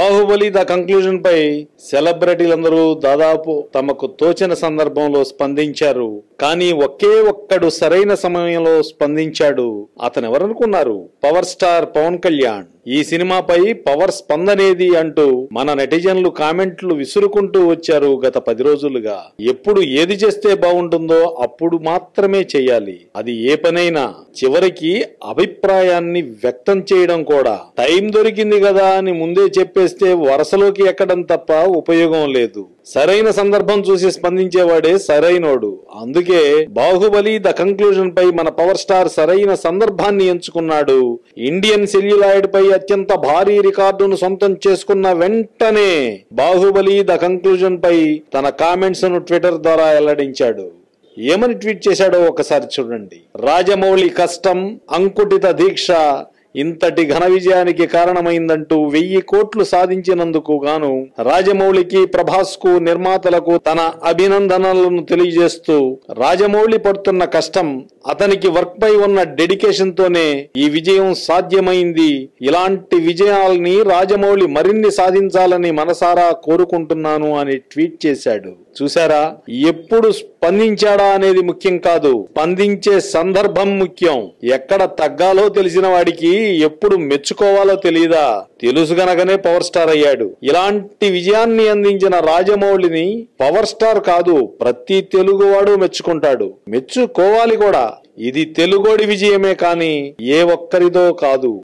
Baahubali the conclusion పై సెలబ్రిటీలందరూ దాదాపు తమకు తోచిన సందర్భంలో స్పందించారు. కానీ ఒకే ఒక్కడు సరైన సమయంలో స్పందించాడు. అతను ఎవరనుకున్నారు పవర్ స్టార్ పవన్ కళ్యాణ్. ఈ సినిమాపై పవర్ స్పందనేది అంటూ మన నెటిజన్లు కామెంట్లు విసురుకుంటూ వచ్చారు గత పది రోజులుగా. ఎప్పుడు ఏది చేస్తే బాగుంటుందో అప్పుడు మాత్రమే చేయాలి అది ఏ పనైనా. చివరికి అభిప్రాయాన్ని వ్యక్తం చేయడం కూడా. టైం దొరికింది కదా అని ముందే చెప్పేస్తే వరసలోకి ఎక్కడం తప్ప ఉపయోగం లేదు. సరైన సందర్భం చూసి స్పందించేవాడే సరైనోడు. అందుకే బాహుబలి ద కంక్లూజన్ పై మన పవర్ స్టార్ సరైన సందర్భాన్ని ఎంచుకున్నాడు. ఇండియన్ సెల్యులాయిడ్ పై అత్యంత భారీ రికార్డును సొంతం చేసుకున్న వెంటనే బాహుబలి ద కంక్లూజన్ పై తన కామెంట్స్ను ట్విట్టర్ ద్వారా వెల్లడించాడు. ఏమని ట్వీట్ చేశాడో ఒకసారి చూడండి. రాజమౌళి కష్టం అంకుటిత దీక్ష ఇంతటి ఘన విజయానికి కారణమైందంటూ వెయ్యి కోట్లు సాధించినందుకు గాను రాజమౌళికి ప్రభాస్కు నిర్మాతలకు తన అభినందనలను తెలియజేస్తూ రాజమౌళి పడుతున్న కష్టం అతనికి వర్క్ పై ఉన్న డెడికేషన్ తోనే ఈ విజయం సాధ్యమైంది. ఇలాంటి విజయాల్ని రాజమౌళి మరిన్ని సాధించాలని మనసారా కోరుకుంటున్నాను అని ట్వీట్ చేశాడు. చూసారా ఎప్పుడు స్పందించాడా అనేది ముఖ్యం కాదు. స్పందించే సందర్భం ముఖ్యం. ఎక్కడ తగ్గాలో తెలిసిన వాడికి ఎప్పుడు మెచ్చుకోవాలో తెలియదా తెలుసు గనకనే పవర్ స్టార్ అయ్యాడు. ఇలాంటి విజయాన్ని అందించిన రాజమౌళిని పవర్ స్టార్ కాదు ప్రతి తెలుగువాడు మెచ్చుకుంటాడు. మెచ్చుకోవాలి కూడా. ఇది తెలుగోడి విజయమే కాని ఏ ఒక్కరిదో కాదు.